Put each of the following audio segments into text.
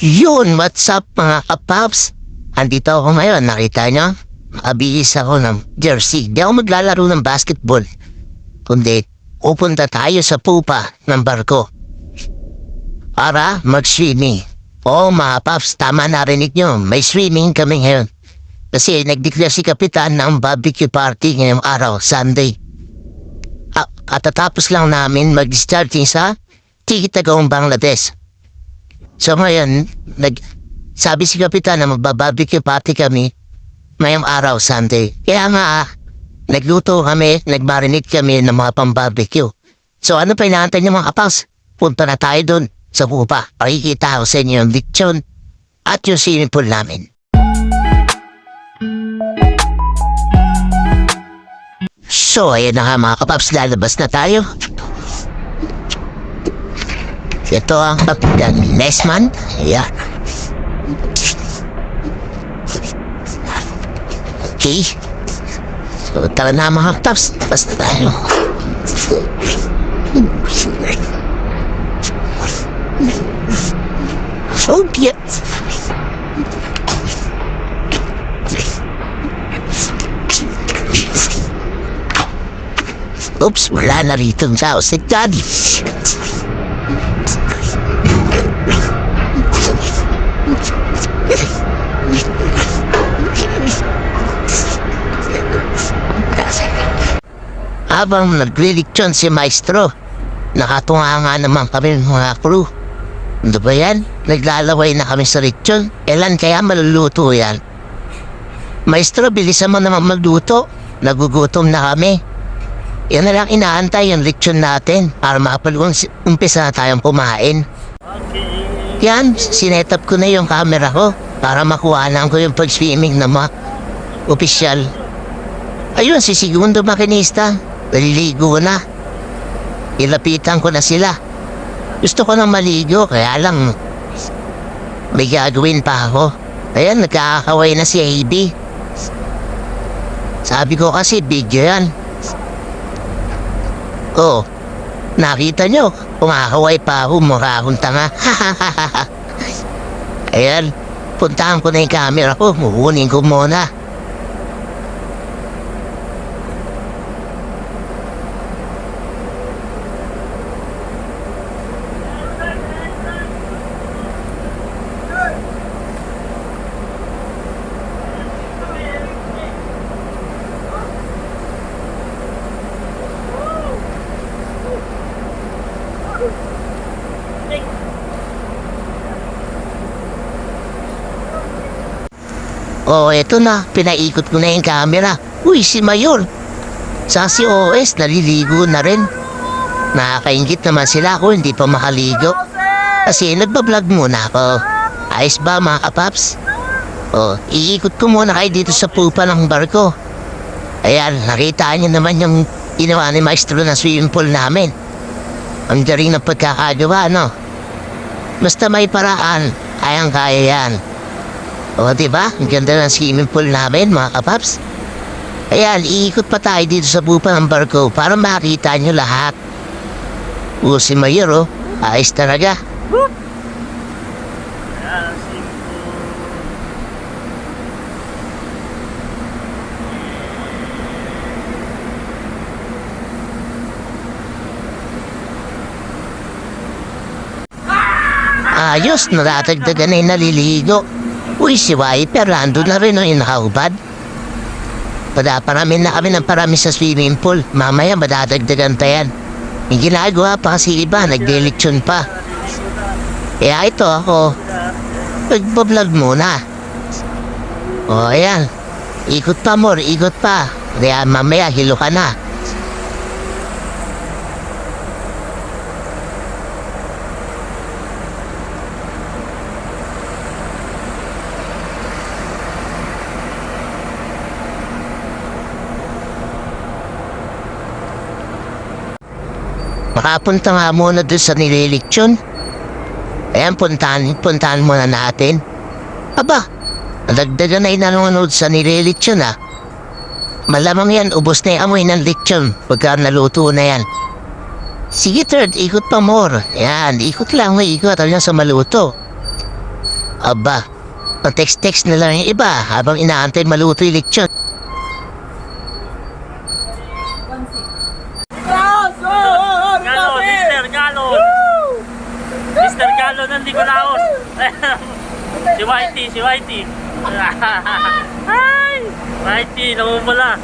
Yun, what's up mga kapaps? Andito ako ngayon, nakita nyo? Abihis ako ng jersey. Di ako maglalaro ng basketball. Kundi, pupunta tayo sa pupa ng barko. Para mag-swimming. Oo mga paps, tama narinig nyo. May swimming kami ngayon. Kasi nag-declare si Kapitan ng barbecue party ngayong araw, Sunday. Ah, katatapos lang namin mag-starting sa Tikitagong Bangladesh. So ngayon, nag, sabi si Kapitan na magbabarbecue party kami ngayong araw, Sunday. Kaya nga, nagluto kami, nagmarinate kami ng mga pang-barbecue. So ano pa inaantay niyo mga kapas? Punta na tayo doon sa pupa. Pakikita ko sa inyo yung lechon at yung swimming namin. So, ayun na nga mga kapaps, lalabas na tayo. Ito ang Kapitan Lesman. Ayan. Okay. So, tara na mga kapaps, basta tayo. Oh, dear. Oops, wala na rito ang tao. Si Daddy. Habang nagliliksyon si Maestro, nakatunga nga naman kami ng mga crew. Ano ba yan? Naglalaway na kami sa lechon. Kailan kaya maluluto yan? Maestro, bilisan mo naman magluto. Nagugutom na kami. Yan na lang inaantay yung lechon natin para makapag-umpisa na tayong kumain. Yan, sinetap ko na yung camera ko para makuha ko yung pag-swimming na mga opisyal. Ayun, si Segundo Makinista. Naliligo na. Ilapitan ko na sila. Gusto ko nang maligo, kaya lang may gagawin pa ako. Ayan, nagkakaway na si AB. Sabi ko kasi, video yan. Oh, nakita nyo, kumakaway pa ako, mukha akong tanga. Ayan, puntahan ko na yung camera ko, mukunin ko muna. Oh, eto na. Pinaikot ko na yung camera. Uy, si Mayor. Sa si OS, naliligo na rin. Nakakaingit naman sila ako, hindi pa makaligo. Kasi nagbablog muna ako. Ayos ba mga kapaps? Oh, iikot ko muna kayo dito sa pupa ng barko. Ayan, nakita niyo naman yung ginawa ni Maestro ng swimming pool namin. Ang galing ng pagkakagawa, no? Basta may paraan, kayang-kaya yan. O, di ba? Ang ganda ng swimming pool namin, mga kapaps. Ayan, iikot pa tayo dito sa pupa ng barko para makita nyo lahat. O, si Mayor, oh. Ayos talaga. Ayos, natatagdagan na yung naliligo. Uy, si Wiper, nandun na rin o yung nakaubad. Padaparamin na kami ng parami sa swimming pool. Mamaya madadagdagan pa yan. May ginagawa pa kasi iba, nagdeleksyon pa. Kaya ito ako, nagbablog muna. O, ayan. Ikot pa, more, ikot pa. Kaya mamaya, hilo ka na. Makapunta nga muna doon sa nililiksyon. Ayan, puntahan, puntahan muna natin. Aba, nadagdagan na inanonood sa nililiksyon ah. Malamang yan, ubos na yung amoy ng lechon pagka naluto na yan. Sige third, ikot pa more. Yan, ikot lang, ikot hanggang sa maluto. Aba, pa-text-text na lang yung iba habang inaantay maluto yung lechon. Mr. Galo ng Nicolaos. si Whitey, si Whitey. Ay! Whitey, namumula.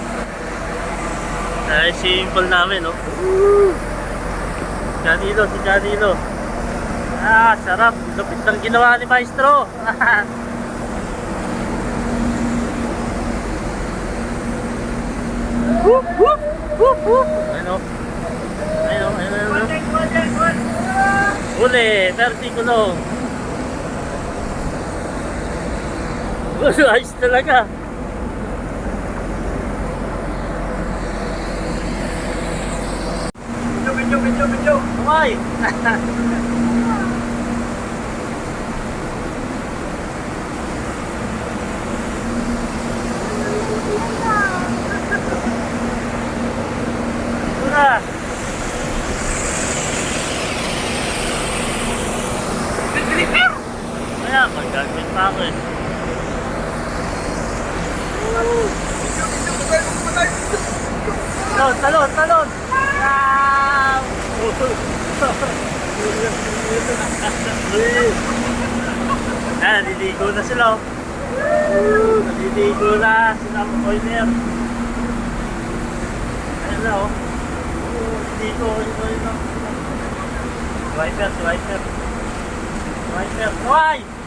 Ay, simple namin, no? Janilo, si Janilo. Ah, sarap. Lupit ng ginawa ni Maestro. Whoop, whoop, whoop, whoop. Ano? Ayun, ayun, ayun. Uli, verticulong. Uy, ayos talaga. Medyo, medyo, medyo, medyo. Kamay. Tara. Kaya, magagawin pa ako eh. Talon, talon, talon! Ah! Ah, naliligo na sila. oh. Naliligo na sila ang boiler. Ayun na oh. Naliligo, ito, ito. Wiper, si wiper. Wiper, kawai!